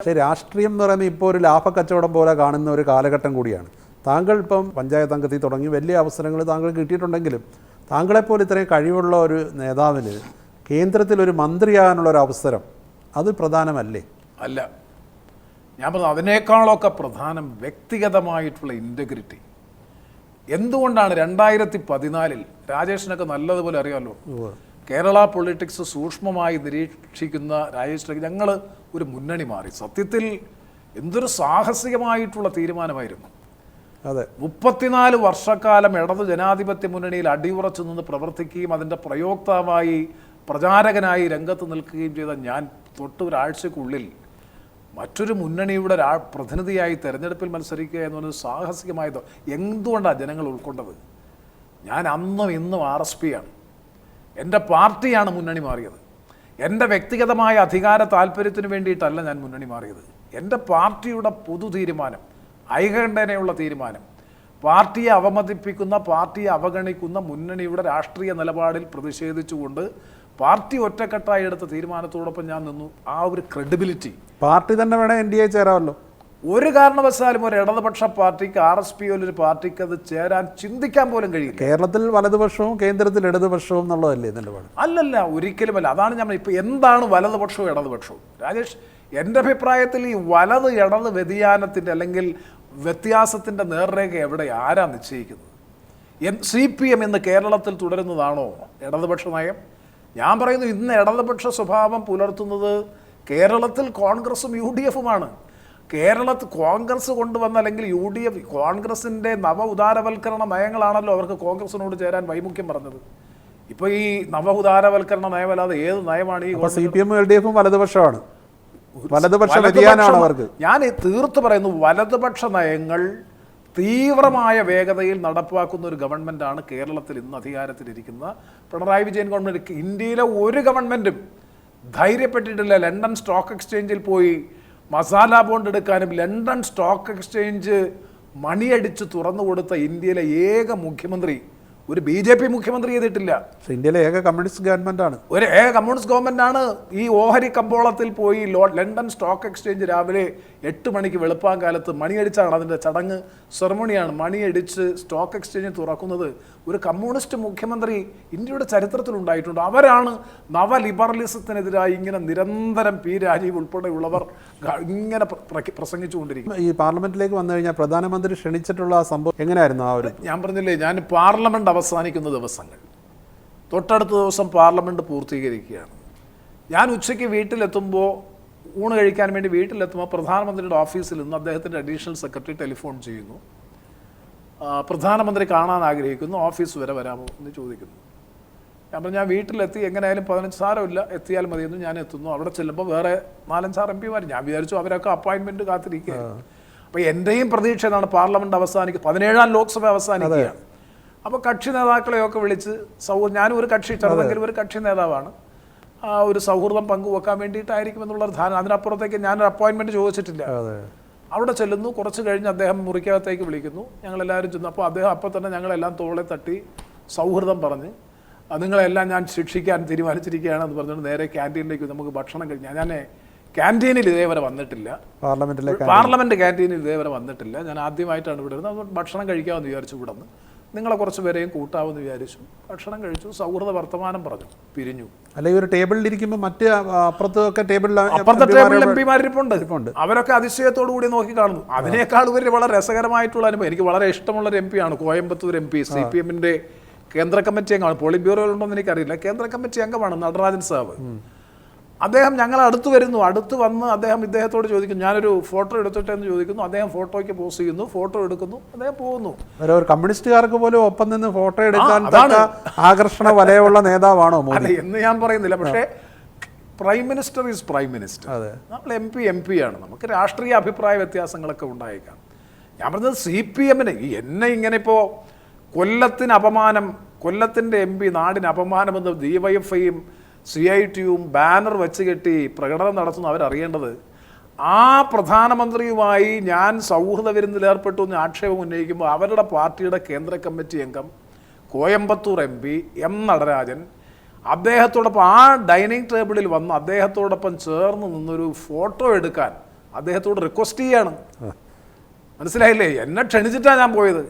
പക്ഷേ രാഷ്ട്രീയം എന്ന് പറയുന്നത് ഇപ്പോൾ ഒരു ലാഭക്കച്ചവടം പോലെ കാണുന്ന ഒരു കാലഘട്ടം കൂടിയാണ്. താങ്കൾ ഇപ്പം പഞ്ചായത്ത് അംഗത്തിൽ തുടങ്ങി വലിയ അവസരങ്ങൾ താങ്കൾ കിട്ടിയിട്ടുണ്ടെങ്കിലും താങ്കളെപ്പോലെ ഇത്രയും കഴിവുള്ള ഒരു നേതാവിന് കേന്ദ്രത്തിൽ ഒരു മന്ത്രിയാകാനുള്ള ഒരു അവസരം അത് പ്രധാനമല്ലേ? അല്ല. ഞാൻ പറഞ്ഞു അതിനേക്കാളൊക്കെ പ്രധാനം വ്യക്തിഗതമായിട്ടുള്ള ഇന്റഗ്രിറ്റി എന്തുകൊണ്ടാണ് രണ്ടായിരത്തി പതിനാലിൽ രാജേഷിനൊക്കെ നല്ലതുപോലെ അറിയാമല്ലോ കേരള പൊളിറ്റിക്സ് സൂക്ഷ്മമായി നിരീക്ഷിക്കുന്ന രാജേഷ് ഞങ്ങൾ ഒരു മുന്നണി മാറി. സത്യത്തിൽ എന്തൊരു സാഹസികമായിട്ടുള്ള തീരുമാനമായിരുന്നു. അതെ. മുപ്പത്തിനാല് വർഷക്കാലം ഇടതു ജനാധിപത്യ മുന്നണിയിൽ അടിയുറച്ചു നിന്ന് പ്രവർത്തിക്കുകയും അതിന്റെ പ്രയോക്താവായി പ്രചാരകനായി രംഗത്ത് നിൽക്കുകയും ചെയ്ത ഞാൻ തൊട്ട് ഒരാഴ്ചക്കുള്ളിൽ മറ്റൊരു മുന്നണിയുടെ രാ പ്രതിനിധിയായി തെരഞ്ഞെടുപ്പിൽ മത്സരിക്കുക എന്ന് പറയുന്നത് സാഹസികമായതോ? എന്തുകൊണ്ടാണ് ജനങ്ങൾ ഉൾക്കൊണ്ടത്? ഞാൻ അന്നും ഇന്നും ആർ എസ് പി ആണ്. എന്റെ പാർട്ടിയാണ് മുന്നണി മാറിയത്. എന്റെ വ്യക്തിഗതമായ അധികാര താല്പര്യത്തിന് വേണ്ടിയിട്ടല്ല ഞാൻ മുന്നണി മാറിയത്. എന്റെ പാർട്ടിയുടെ പൊതു തീരുമാനം ഐകണ്ഠനയുള്ള തീരുമാനം പാർട്ടിയെ അവമതിപ്പിക്കുന്ന പാർട്ടിയെ അവഗണിക്കുന്ന മുന്നണിയുടെ രാഷ്ട്രീയ നിലപാടിൽ പ്രതിഷേധിച്ചുകൊണ്ട് പാർട്ടി ഒറ്റക്കെട്ടായി എടുത്ത തീരുമാനത്തോടൊപ്പം ഞാൻ നിന്നു. ആ ഒരു ക്രെഡിബിലിറ്റി പാർട്ടി തന്നെ വേണേൽ എൻ ഡി എ ചേരാമല്ലോ. ഒരു കാരണവശാലും ഒരു ഇടതുപക്ഷ പാർട്ടിക്ക് ആർ എസ് പി ഒരു പാർട്ടിക്ക് അത് ചേരാൻ ചിന്തിക്കാൻ പോലും കഴിയില്ല. കേരളത്തിൽ വലതുപക്ഷവും കേന്ദ്രത്തിൽ ഇടതുപക്ഷവും എന്നുള്ളതല്ലേ നിലപാട്? അല്ലല്ല ഒരിക്കലുമല്ല. അതാണ് നമ്മൾ ഇപ്പൊ എന്താണ് വലതുപക്ഷവും ഇടതുപക്ഷവും? രാജേഷ് എന്റെ അഭിപ്രായത്തിൽ ഈ വലത് ഇടത് വ്യതിയാനത്തിന്റെ അല്ലെങ്കിൽ വ്യത്യാസത്തിന്റെ നേർരേഖ എവിടെ? ആരാ നിശ്ചയിക്കുന്നത്? എൻ സി പി എം ഇന്ന് കേരളത്തിൽ തുടരുന്നതാണോ ഇടതുപക്ഷ നയം? ഞാൻ പറയുന്നു ഇന്ന് ഇടതുപക്ഷ സ്വഭാവം പുലർത്തുന്നത് കേരളത്തിൽ കോൺഗ്രസും യു ഡി എഫുമാണ്. കേരളത്തിൽ കോൺഗ്രസ് കൊണ്ടുവന്ന അല്ലെങ്കിൽ യു ഡി എഫ് കോൺഗ്രസിന്റെ നവ ഉദാരവൽക്കരണ നയങ്ങളാണല്ലോ അവർക്ക് കോൺഗ്രസിനോട് ചേരാൻ വൈമുഖ്യം പറഞ്ഞത്. ഇപ്പോൾ ഈ നവ ഉദാരവൽക്കരണ നയമല്ലാതെ ഏത് നയമാണ് ഈ സി പി എമ്മും എൽ ഡി എഫും വലതുപക്ഷമാണ്. വലതുപക്ഷ വ്യതിയാനമാണ് അവർക്ക്. ഞാൻ തീർത്ത് പറയുന്നു വലതുപക്ഷ നയങ്ങൾ തീവ്രമായ വേഗതയിൽ നടപ്പാക്കുന്ന ഒരു ഗവൺമെന്റാണ് കേരളത്തിൽ ഇന്ന് അധികാരത്തിലിരിക്കുന്ന പിണറായി വിജയൻ ഗവൺമെന്റ്. ഇന്ത്യയിലെ ഒരു ഗവൺമെന്റും ധൈര്യപ്പെട്ടിട്ടില്ല. ലണ്ടൻ സ്റ്റോക്ക് എക്സ്ചേഞ്ചിൽ പോയി മസാല ബോണ്ട് എടുക്കാനും ലണ്ടൻ സ്റ്റോക്ക് എക്സ്ചേഞ്ച് മണിയടിച്ച് തുറന്നു കൊടുത്ത ഇന്ത്യയിലെ ഏക മുഖ്യമന്ത്രി ഒരു ബി ജെ പി മുഖ്യമന്ത്രി ചെയ്തിട്ടില്ല. ഇന്ത്യയിലെ ഏക കമ്മ്യൂണിസ്റ്റ് ഗവൺമെന്റ് ആണ് ഒരു ഏക കമ്മ്യൂണിസ്റ്റ് ഗവൺമെന്റ് ആണ് ഈ ഓഹരി കമ്പോളത്തിൽ പോയി ലോ ലണ്ടൻ സ്റ്റോക്ക് എക്സ്ചേഞ്ച് രാവിലെ എട്ട് മണിക്ക് വെളുപ്പാൻ കാലത്ത് മണിയടിച്ചാണ് അതിന്റെ ചടങ്ങ്. സെറമണിയാണ് മണിയടിച്ച് സ്റ്റോക്ക് എക്സ്ചേഞ്ച് തുറക്കുന്നത്. ഒരു കമ്മ്യൂണിസ്റ്റ് മുഖ്യമന്ത്രി ഇന്ത്യയുടെ ചരിത്രത്തിൽ ഉണ്ടായിട്ടുണ്ട്. അവരാണ് നവലിബറലിസത്തിനെതിരായി ഇങ്ങനെ നിരന്തരം പി രാജീവ് ഉൾപ്പെടെയുള്ളവർ ഇങ്ങനെ പ്ര- പ്ര- പ്രസംഗിച്ചുകൊണ്ടിരിക്കും ഈ പാർലമെന്റിലേക്ക് വന്നു കഴിഞ്ഞാൽ പ്രധാനമന്ത്രി ക്ഷണിച്ചിട്ടുള്ള ആ സംഭവം എങ്ങനെയായിരുന്നു ആ ഒരു ഞാൻ പറഞ്ഞില്ലേ ഞാൻ പാർലമെന്റ് അവസാനിക്കുന്ന ദിവസങ്ങൾ. തൊട്ടടുത്ത ദിവസം പാർലമെന്റ് പൂർത്തീകരിക്കുകയാണ്. ഞാൻ ഉച്ചയ്ക്ക് വീട്ടിലെത്തുമ്പോൾ ഊണ് കഴിക്കാൻ വേണ്ടി വീട്ടിലെത്തുമ്പോൾ പ്രധാനമന്ത്രിയുടെ ഓഫീസിൽ നിന്ന് അദ്ദേഹത്തിന്റെ അഡീഷണൽ സെക്രട്ടറി ടെലിഫോൺ ചെയ്യുന്നു. പ്രധാനമന്ത്രി കാണാൻ ആഗ്രഹിക്കുന്നു ഓഫീസ് വരെ വരാമോ എന്ന് ചോദിക്കുന്നു. ഞാൻ പറഞ്ഞു ഞാൻ വീട്ടിലെത്തി എങ്ങനെയായാലും പതിനഞ്ച് സാരമില്ല എത്തിയാൽ മതിയെന്ന് ഞാൻ എത്തുന്നു. അവിടെ ചെല്ലുമ്പോൾ വേറെ നാലഞ്ചാറ് എം പിമാർ ഞാൻ വിചാരിച്ചു അവരൊക്കെ അപ്പോയിൻമെന്റ് കാത്തിരിക്കുകയാണ് അപ്പോൾ എന്റെയും പ്രതീക്ഷ എന്നാണ് പാർലമെന്റ് അവസാനിക്കുക പതിനേഴാം ലോക്സഭ അവസാനിക്കുകയാണ്. അപ്പോൾ കക്ഷി നേതാക്കളെയൊക്കെ വിളിച്ച് സൗ ഞാനും ഒരു കക്ഷി ചെറുതെങ്കിലും ഒരു കക്ഷി നേതാവാണ്. ആ ഒരു സൗഹൃദം പങ്കുവെക്കാൻ വേണ്ടിയിട്ടായിരിക്കും എന്നുള്ള ധാരണ. അതിനപ്പുറത്തേക്ക് ഞാനൊരു അപ്പോയിൻമെന്റ് ചോദിച്ചിട്ടില്ല. അവിടെ ചെല്ലുന്നു. കുറച്ച് കഴിഞ്ഞ് അദ്ദേഹം മുറിക്കകത്തേക്ക് വിളിക്കുന്നു. ഞങ്ങളെല്ലാവരും ചെന്നു അപ്പോൾ അദ്ദേഹം അപ്പോൾ തന്നെ ഞങ്ങളെല്ലാം തോളെ തട്ടി സൗഹൃദം പറഞ്ഞ് "ആ, നിങ്ങളെല്ലാം ഞാൻ ശിക്ഷിക്കാൻ തീരുമാനിച്ചിരിക്കുകയാണെന്ന് പറഞ്ഞുകൊണ്ട് നേരെ ക്യാന്റീനിലേക്ക് നമുക്ക് ഭക്ഷണം കഴിഞ്ഞാൽ ഞാൻ ക്യാന്റീനിൽ ഇതേവരെ വന്നിട്ടില്ല. പാർലമെന്റിലെ പാർലമെന്റ് ക്യാന്റീനിൽ ഇതേവരെ വന്നിട്ടില്ല. ഞാൻ ആദ്യമായിട്ടാണ് ഇവിടെ വരുന്നത്. അതുകൊണ്ട് ഭക്ഷണം കഴിക്കാമെന്ന് വിചാരിച്ചു ഇവിടെ നിന്ന് നിങ്ങളെ കുറച്ച് പേരെയും കൂട്ടാമെന്ന് വിചാരിച്ചു. ഭക്ഷണം കഴിച്ചു സൗഹൃദ വർത്തമാനം പറഞ്ഞു പിരിഞ്ഞു. അല്ലെങ്കിൽ ഒരു ടേബിളിൽ ഇരിക്കുമ്പോൾ മറ്റ് അപ്പുറത്തൊക്കെ ടേബിളിൽ അപ്പുറത്തെ ടേബിളിൽ എം പിമാരിപ്പുണ്ട് ഇരിപ്പുണ്ട്. അവരൊക്കെ അതിശയത്തോടു കൂടി നോക്കി കാണുന്നു. അതിനേക്കാൾ ഉപരി വളരെ രസകരമായിട്ടുള്ള അനുഭവം. എനിക്ക് വളരെ ഇഷ്ടമുള്ള ഒരു എം പി ആണ്. Coimbatore M P C P എമ്മിന്റെ കേന്ദ്ര കമ്മിറ്റി അംഗമാണ്. പോളിറ്റ് ബ്യൂറോയിലുണ്ടോ എന്ന് എനിക്കറിയില്ല. കേന്ദ്ര കമ്മിറ്റി അംഗമാണ് നടരാജൻ സാബ്. അദ്ദേഹം ഞങ്ങൾ അടുത്ത് വരുന്നു. അടുത്ത് വന്ന് അദ്ദേഹം ഇദ്ദേഹത്തോട് ചോദിക്കുന്നു. ഞാനൊരു ഫോട്ടോ എടുത്തിട്ട് എന്ന് ചോദിക്കുന്നു. അദ്ദേഹം ഫോട്ടോയ്ക്ക് പോസ് ചെയ്യുന്നു. ഫോട്ടോ എടുക്കുന്നു. അദ്ദേഹം പോകുന്നു. ഒരു കമ്മ്യൂണിസ്റ്റുകാർക്ക് പോലും ഒപ്പം നിന്ന് ഫോട്ടോ എടുക്കാൻ ആകർഷണ വലയമുള്ള നേതാവാണോ മോദി? അല്ല എന്ന് ഞാൻ പറയുന്നില്ല. പക്ഷേ prime minister is prime minister. നമ്മൾ എം പി എം പി ആണ്. നമുക്ക് രാഷ്ട്രീയ അഭിപ്രായ വ്യത്യാസങ്ങളൊക്കെ ഉണ്ടായേക്കാം. ഞാൻ പറഞ്ഞത് സി പി എമ്മിന് എന്നെ ഇങ്ങനെ ഇപ്പോൾ കൊല്ലത്തിന് അപമാനം കൊല്ലത്തിന്റെ എം പി നാടിന് അപമാനമെന്ന് ഡി വൈ എഫ് ഐയും സി ഐ ടിയും ബാനർ വെച്ച് കെട്ടി പ്രകടനം നടത്തുന്ന അവരറിയേണ്ടത് ആ പ്രധാനമന്ത്രിയുമായി ഞാൻ സൗഹൃദ വിരുന്നിൽ ഏർപ്പെട്ടു എന്ന് ആക്ഷേപം ഉന്നയിക്കുമ്പോൾ അവരുടെ പാർട്ടിയുടെ കേന്ദ്ര കമ്മിറ്റി അംഗം Coimbatore M P M Natarajan അദ്ദേഹത്തോടൊപ്പം ആ ഡൈനിങ് ടേബിളിൽ വന്ന് അദ്ദേഹത്തോടൊപ്പം ചേർന്ന് നിന്നൊരു ഫോട്ടോ എടുക്കാൻ അദ്ദേഹത്തോട് റിക്വസ്റ്റ് ചെയ്യാണ്. മനസ്സിലായില്ലേ? എന്നെ ക്ഷണിച്ചിട്ടാണ് ഞാൻ പോയത്.